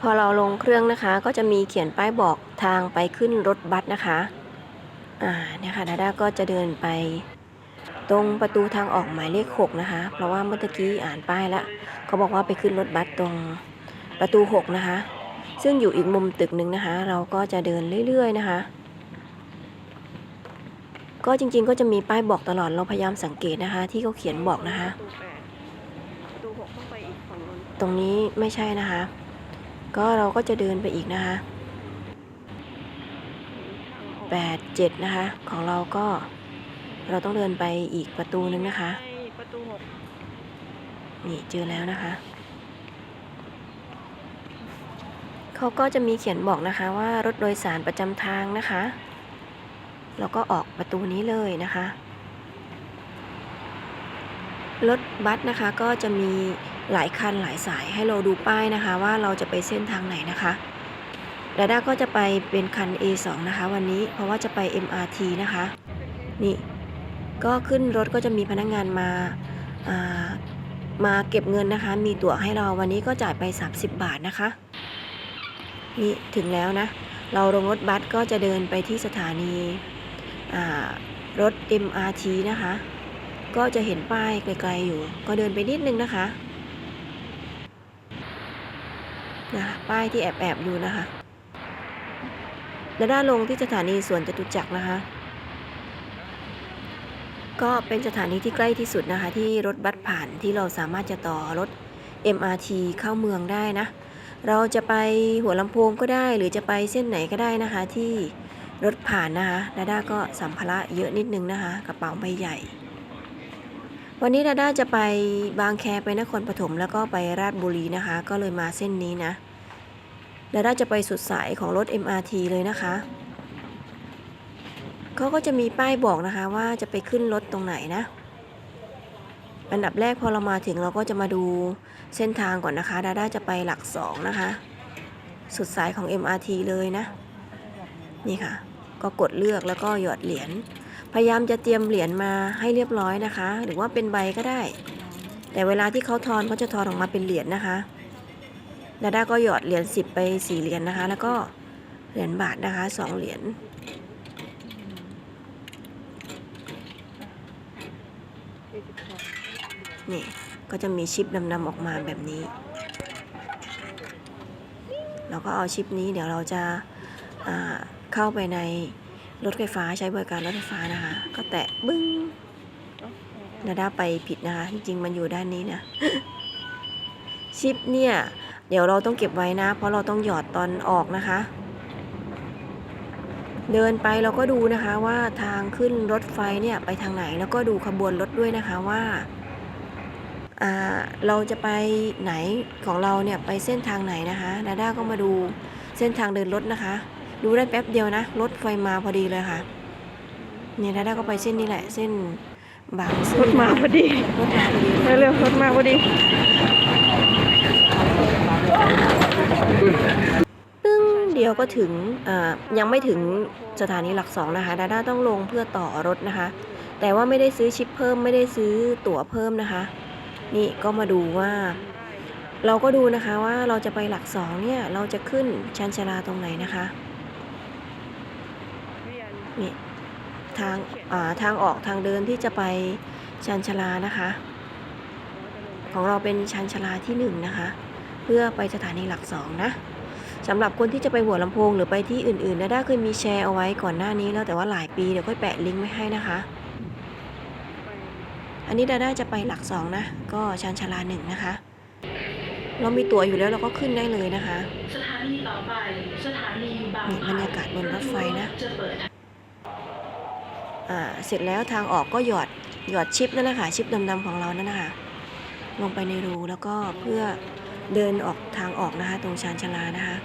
พอเราลงเครื่องนะคะ ก็จะมีเขียนป้ายบอกทางไปขึ้นรถบัสนะคะอ่าเนี่ยค่ะดาด้าก็จะเดินไป ตรงประตูทางออกหมายเลข6นะคะ เพราะว่าเมื่อกี้อ่านป้ายแล้วเขาบอกว่าไปขึ้นรถบัสตรงประตู6นะคะ ซึ่งอยู่อีกมุมตึกหนึ่งนะคะ เราก็จะเดินเรื่อยๆนะคะ ก็จริงๆก็จะมีป้ายบอกตลอดเราพยายามสังเกตนะคะ ที่เขาเขียนบอกนะคะ ตรงนี้ไม่ใช่นะคะ ก็เราก็จะเดินไปอีกนะคะแปดเจ็ดนะคะ ของเราก็เราต้องเดินไปอีกประตูนึงนะคะประตูหกนี่เจอแล้วนะคะเขาก็จะมีเขียนบอกนะคะว่ารถโดยสารประจำทางนะคะเราก็ออกประตูนี้เลยนะคะ รถบัสนะคะก็จะมี หลายคันหลายสายให้เราดูป้ายนะคะ ว่าเราจะไปเส้นทางไหนนะคะดาด้าก็จะไปเป็นคัน A2 นะคะ วันนี้เพราะว่าจะไป MRT นะคะ นี่ ก็ขึ้นรถก็จะมีพนักงานมาามาเก็บเงินนะคะ มีตั๋วให้เราวันนี้ก็จ่ายไป 30 บาทนะคะ นี่ถึงแล้วนะ เราลงรถบัสก็จะเดินไปที่สถานีารถ MRT นะคะ ก็จะเห็นป้ายไกลๆอยู่ ก็เดินไปนิดนึงนะคะ นะป้ายที่แอบๆอยู่นะคะ แล้วด้านลงที่สถานีสวนจตุจักรนะคะ ก็เป็นสถานีที่ใกล้ที่สุดนะคะ ที่รถบัสผ่านที่เราสามารถจะต่อรถ MRT เข้าเมืองได้นะ เราจะไปหัวลำโพงก็ได้ หรือจะไปเส้นไหนก็ได้นะคะที่รถผ่านนะคะดาด้าก็สัมภาระเยอะนิดนึงนะคะ กระเป๋าใบใหญ่ วันนี้ดาด้าจะไปบางแคไปนครปฐมแล้วก็ไปราชบุรีนะคะ ก็เลยมาเส้นนี้นะดาด้าจะไปสุดสายของรถ MRT เลยนะคะเขาก็จะมีป้ายบอกนะคะว่าจะไปขึ้นรถตรงไหนนะ อันดับแรกพอเรามาถึงเราก็จะมาดูเส้นทางก่อนนะคะ ดาด้าจะไปหลักสองนะคะ สุดสายของ MRT เลยนะ นี่ค่ะ ก็กดเลือกแล้วก็หยอดเหรียญ พยายามจะเตรียมเหรียญมาให้เรียบร้อยนะคะ หรือว่าเป็นใบก็ได้ แต่เวลาที่เขาทอนเขาจะทอนออกมาเป็นเหรียญนะคะดาด้าก็หยอดเหรียญสิบไปสี่เหรียญนะคะ แล้วก็เหรียญบาทนะคะสองเหรียญนี่ก็จะมีชิปดำๆออกมาแบบนี้ เราก็เอาชิปนี้เดี๋ยวเราจะาเข้าไปใน รถไฟฟ้าใช้บริการรถไฟฟ้านะคะ ก็แตะบึ้งนาด้าไปผิดนะคะ จริงๆมันอยู่ด้านนี้นะ ชิปเนี่ย เดี๋ยวเราต้องเก็บไว้นะ เพราะเราต้องหยอดตอนออกนะคะ เดินไปเราก็ดูนะคะว่าทางขึ้นรถไฟเนี่ยไปทางไหนแล้วก็ดูขบวนรถด้วยนะคะว่าอ่าเราจะไปไหนของเราเนี่ยไปเส้นทางไหนนะคะดาด้าก็มาดูเส้นทางเดินรถนะคะ ดูได้แป๊บเดียวนะ รถไฟมาพอดีเลยค่ะเนี่ยดาด้าก็ไปเส้นนี้แหละ เส้นบางซื่อรถมาพอดีรถมาพอดีเลยเร็วๆรถมาพอดีตึ้งเดียวก็ถึงอ่ายังไม่ถึงสถานีหลักสองนะคะ ดาด้าต้องลงเพื่อต่อรถนะคะ แต่ว่าไม่ได้ซื้อชิปเพิ่มไม่ได้ซื้อตั๋วเพิ่มนะคะ นี่ก็มาดูว่า เราก็ดูนะคะว่าเราจะไปหลักสองเนี่ย เราจะขึ้นชันชาลาตรงไหนนะคะ นี่ทางอ่าทางออกทางเดินที่จะไปชันชาลานะคะ ของเราเป็นชันชาลาที่หนึ่งนะคะ เพื่อไปสถานีหลักสองนะสำหรับคนที่จะไปหัวลำโพงหรือไปที่อื่นๆนะด้าเคยมีแชร์เอาไว้ก่อนหน้านี้แล้วแต่ว่าหลายปีเดี๋ยวค่อยแปะลิงก์ไว้ให้นะคะ อันนี้ดาด้าจะไปหลักสองนะก็ชันชาลาหนึ่งนะคะ เรามีตั๋วอยู่แล้วเราก็ขึ้นได้เลยนะคะสถานีต่อไปสถานีบางนี่บรรยากาศบนรถไฟนะจะ เสร็จแล้วทางออกก็หยอดหยอดชิปนั่นแหละค่ะชิปดำๆของเรานั่นนะคะลงไปในรูแล้วก็เพื่อเดินออกทางออกนะคะ ตรงชานชลานะคะ